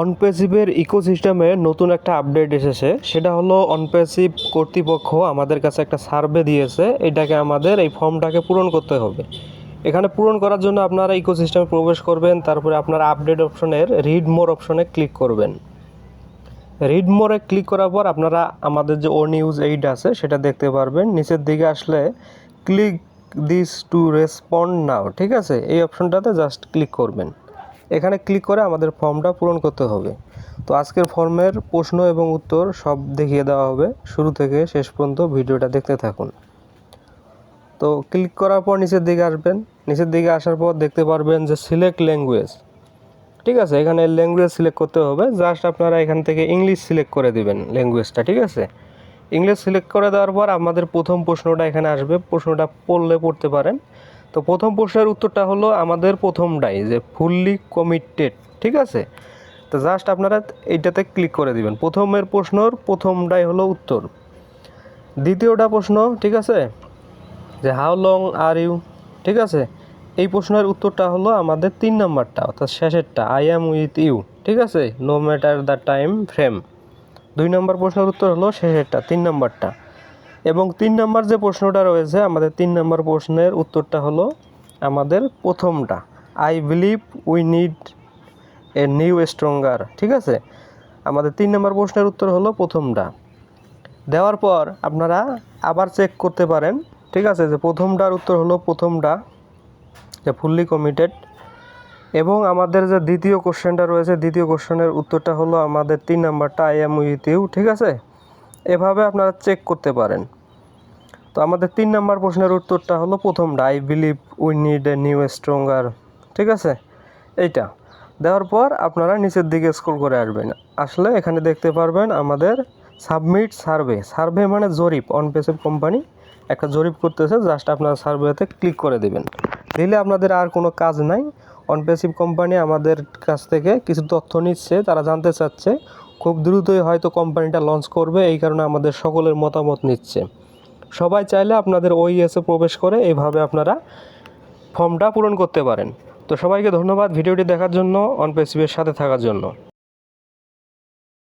অনপেসিভের ইকোসিস্টেমে নতুন একটা আপডেট এসেছে। সেটা হলো অনপেসিভ কর্তৃপক্ষ আমাদের কাছে একটা সার্ভে দিয়েছে। এটাকে আমাদের এই ফর্মটাকে পূরণ করতে হবে। এখানে পূরণ করার জন্য আপনারা ইকোসিস্টেমে প্রবেশ করবেন, তারপরে আপনারা আপডেট অপশনের রিড মোর অপশনে ক্লিক করবেন। রিড মোরে ক্লিক করার পর আপনারা আমাদের যে ও নিউজ এইড আছে, সেটা দেখতে পারবেন। নিচের দিকে আসলে click this to respond now ঠিক আছে? এই অপশনটাতে জাস্ট ক্লিক করবেন। এখানে ক্লিক করে আমাদের ফর্মটা পূরণ করতে হবে। তো আজকের ফর্মের প্রশ্ন এবং উত্তর সব দেখিয়ে দেওয়া হবে। শুরু থেকে শেষ পর্যন্ত ভিডিওটা দেখতে থাকুন। তো ক্লিক করার পর নিচের দিকে আসবেন। নিচের দিকে আসার পর দেখতে পারবেন যে সিলেক্ট ল্যাঙ্গুয়েজ ঠিক আছে? এখানে ল্যাঙ্গুয়েজ সিলেক্ট করতে হবে। জাস্ট আপনারা এখান থেকে ইংলিশ সিলেক্ট করে দিবেন ল্যাঙ্গুয়েজটা ঠিক আছে? ইংলিশ সিলেক্ট করে দেওয়ার পর আমাদের প্রথম প্রশ্নটা এখানে আসবে। প্রশ্নটা পড়লে পড়তে পারেন। তো প্রথম প্রশ্নের উত্তরটা হলো আমাদের প্রথম প্রথমটাই যে ফুললি কমিটেড ঠিক আছে? তো জাস্ট আপনারা এইটাতে ক্লিক করে দিবেন। প্রথমের প্রশ্নর প্রথমটাই হলো উত্তর। দ্বিতীয়টা প্রশ্ন, ঠিক আছে? যে হাউ লং আর ইউ ঠিক আছে? এই প্রশ্নের উত্তরটা হলো আমাদের তিন নম্বরটা, অর্থাৎ শেষেরটা আই অ্যাম উইথ ইউ ঠিক আছে? No matter the time frame দুই নম্বর প্রশ্নের উত্তর হলো শেষেরটা, তিন নম্বরটা। এবং তিন নম্বর যে প্রশ্নটা রয়েছে, আমাদের তিন নম্বর প্রশ্নের উত্তরটা হলো আমাদের প্রথমটা। I believe we need a new stronger ঠিক আছে? আমাদের তিন নম্বর প্রশ্নের উত্তর হলো প্রথমটা। দেওয়ার পর আপনারা আবার চেক করতে পারেন, ঠিক আছে? যে প্রথমটার উত্তর হলো প্রথমটা, যে ফুললি কমিটেড এবং আমাদের যে দ্বিতীয় কোশ্চেনটা রয়েছে, দ্বিতীয় কোশ্চেনের উত্তরটা হলো আমাদের তিন নাম্বারটা আই এম উইথ ইউ ঠিক আছে? এভাবে আপনারা চেক করতে পারেন। তো আমাদের তিন নম্বর প্রশ্নের উত্তরটা হলো প্রথমটা I believe we need a new stronger ঠিক আছে? এইটা। দেওয়ার পর আপনারা নিচের দিকে স্ক্রল করে আসবেন। আসলে এখানে দেখতে পারবেন আমাদের সাবমিট সার্ভে সার্ভে মানে জরিপ। অনপেসিভ কোম্পানি একটা জরিপ করতেছে জাস্ট আপনারা সার্ভেতে ক্লিক করে দেবেন। দিলে আপনাদের আর কোনো কাজ নাই। অনপেসিভ কোম্পানি আমাদের কাছ থেকে কিছু তথ্য নিচ্ছে, তারা জানতে চাচ্ছে খুব দ্রুতই হয়তো কোম্পানিটা লঞ্চ করবে, এই কারণে আমাদের সকলের মতামত নিচ্ছে। সবাই চাইলে আপনাদের ওইএসে প্রবেশ করে এইভাবে আপনারা ফর্মটা পূরণ করতে পারেন। তো সবাইকে ধন্যবাদ ভিডিওটি দেখার জন্য অনপেসিভের সাথে থাকার জন্য।